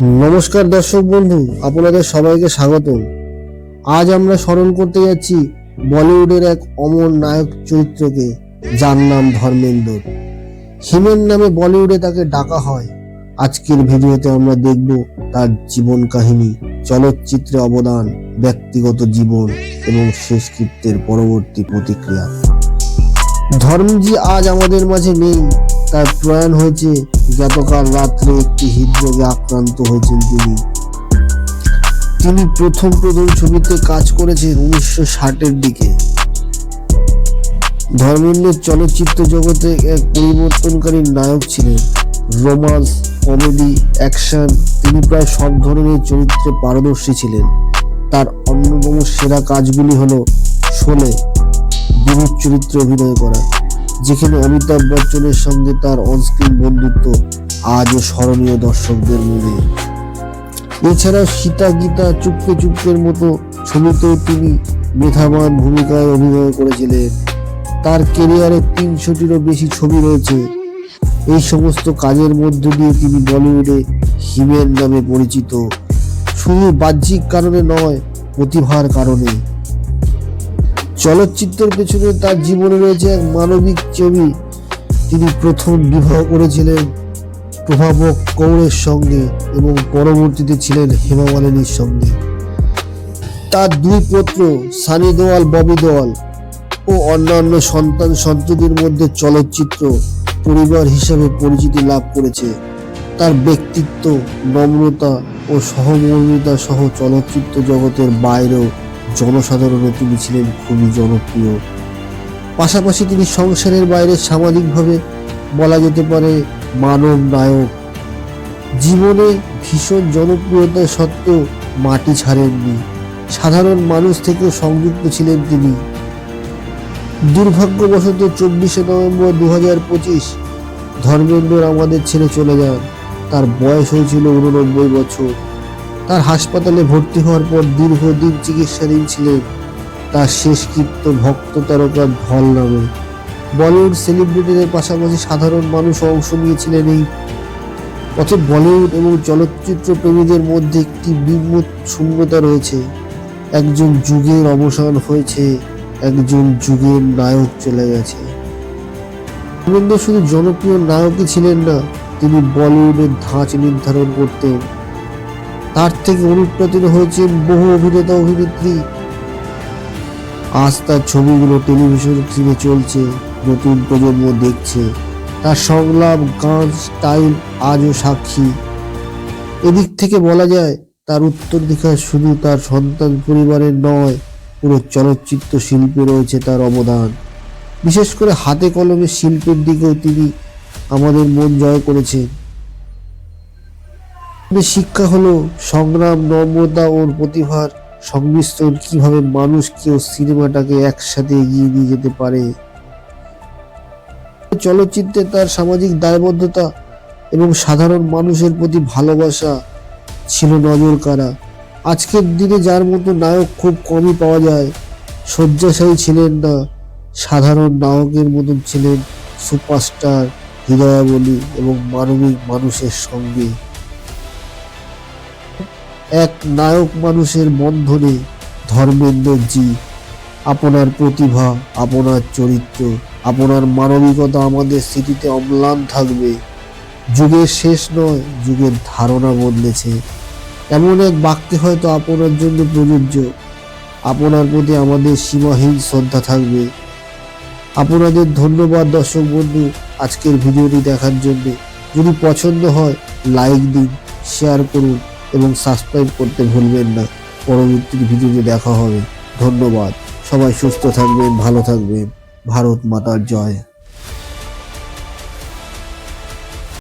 নমস্কার দর্শক বন্ধু, আপনাদের সবাইকে স্বাগত আজ আমরা স্মরণ করতে যাচ্ছি বলিউডের এক অমর নায়ক চরিত্রকে, যার নাম ধর্মেন্দ্র। হিমেন নামে বলিউডে তাকে ডাকা হয়। আজকের ভিডিওতে আমরা দেখব তার জীবন কাহিনী, চলচ্চিত্রে অবদান, ব্যক্তিগত জীবন এবং শেষকৃত্যের পরবর্তী প্রতিক্রিয়া। ধর্মজি আজ আমাদের মাঝে নেই, তার প্রয়াণ হয়েছে গতকাল রাত্রে একটি হৃদরোগে আক্রান্ত হয়েছেন তিনি। তিনি প্রথম প্রথম ছবিতে কাজ করেছেন উনিশশো ষাটের দিকে। ধর্মেন্দ্র চলচ্চিত্র জগতে এক পরিবর্তনকারী নায়ক ছিলেন। রোমান্স, কমেডি, অ্যাকশন, তিনি প্রায় সব ধরনের চরিত্রে পারদর্শী ছিলেন। তার অন্যতম সেরা কাজগুলি হলো শোলে বিরূপ চরিত্রে অভিনয় করা। যেখানে অমিতাভ বচ্চনের সঙ্গে তার অনস্ক্রিন বন্ধুত্ব আজও স্মরণীয় দর্শকদের মনে। এছাড়াও সীতা গীতা চুপকে চুপকের মতো ছবিতেও তিনি মেধাবান ভূমিকায় অভিনয় করেছিলেন। তার কেরিয়ারে তিনশোটিরও বেশি ছবি রয়েছে। এই সমস্ত কাজের মধ্য দিয়ে তিনি বলিউডে হিমেন নামে পরিচিত। শুধু বাহ্যিক কারণে নয়, প্রতিভার কারণে। চলচ্চিত্রের পেছনে তার জীবনে রয়েছে এক মানবিক ছবি। তিনি প্রথম বিবাহ করেছিলেন প্রভাবক কৌরের সঙ্গে এবং পরবর্তীতে ছিলেন হেমা মালিনীর সঙ্গে। তার দুই পুত্র সানি দেওয়াল, ববি দেওয়াল ও অন্যান্য সন্তান সন্ততির মধ্যে চলচ্চিত্র পরিবার হিসাবে পরিচিতি লাভ করেছে। তার ব্যক্তিত্ব, নম্রতা ও সহমর্মিতা সহ চলচ্চিত্র জগতের বাইরেও জনসাধারণে তিনি ছিলেন খুবই জনপ্রিয়। পাশাপাশি তিনি সংসারের বাইরে সামাজিকভাবে বলা যেতে পারে মানব নায়ক। জীবনে ভীষণ জনপ্রিয়তা সত্ত্বেও মাটি ছাড়েননি। সাধারণ মানুষ থেকেও সংযুক্ত ছিলেন তিনি। দুর্ভাগ্যবশত চব্বিশে নভেম্বর দু হাজার পঁচিশ ধর্মেন্দ্র আমাদের ছেড়ে চলে যান। তার বয়স হয়েছিল উননব্বই বছর। তার হাসপাতালে ভর্তি হওয়ার পর দীর্ঘদিন চিকিৎসাধীন ছিলেন তার শেষকৃত্য ভক্ত তারকা ঢল নামে। বলিউড সেলিব্রিটিদের পাশাপাশি সাধারণ মানুষ অংশ নিয়েছিলেন এই পথে বলিউড এবং চলচ্চিত্র প্রেমীদের মধ্যে একটি বিমূত শূন্যতা রয়েছে। একজন যুগের অবসান হয়েছে, একজন যুগের নায়ক চলে গেছে। ধর্মেন্দ্র শুধু জনপ্রিয় নায়কই ছিলেন না, তিনি বলিউডের ধাঁচ নির্ধারণ করতেন তার থেকে অনুপ্রাণিত হয়েছে বহু অভিনেতা অভিনেত্রী। আজ তার ছবিগুলো টেলিভিশন স্ক্রিনে চলছে, নতুন প্রজন্ম দেখছে। তার সংলাপ, গান স্টাইল আজও সাক্ষী। এদিক থেকে বলা যায়, তার উত্তর উত্তরাধিকার শুধু তার সন্তান পরিবারের নয়, পুরো চলচ্চিত্র শিল্পে রয়েছে তার অবদান। বিশেষ করে হাতে কলমে শিল্পের দিকেও তিনি আমাদের মন জয় করেছেন। শিক্ষা হলো সংগ্রাম, নম্রতা ও প্রতিভার সংমিশ্রণ। কীভাবে মানুষকে ও সিনেমাটাকে একসাথে এগিয়ে নিয়ে যেতে পারে? চলচ্চিত্রে তার সামাজিক দায়বদ্ধতা এবং সাধারণ মানুষের প্রতি ভালোবাসা ছিল নজর কাড়া। আজকের দিনে যার মতো নায়ক খুব কমই পাওয়া যায়। শয্যাশায়ী ছিলেন না, সাধারণ নায়কের মতন ছিলেন সুপারস্টার হৃদয়াবলী এবং মানবিক মানুষের সঙ্গে। এক নায়ক মানুষের বন্ধনে ধর্মেন্দ্রজি আপনার প্রতিভা, আপনার চরিত্র, আপনার মানবিকতা আমাদের স্মৃতিতে অম্লান থাকবে। যুগের শেষ নয়, যুগের ধারণা বদলেছে। এমন এক বাক্যে হয়তো আপনার জন্য প্রযোজ্য। আপনার প্রতি আমাদের সীমাহীন শ্রদ্ধা থাকবে। আপনাদের ধন্যবাদ দর্শক বন্ধু আজকের ভিডিওটি দেখার জন্য। যদি পছন্দ হয় লাইক দিন শেয়ার করুন। এবং সাবস্ক্রাইব করতে ভুলবেন না। পরবর্তী ভিডিওতে দেখা হবে। ধন্যবাদ। সবাই সুস্থ থাকবেন, ভালো থাকবেন। ভারত মাতার জয়।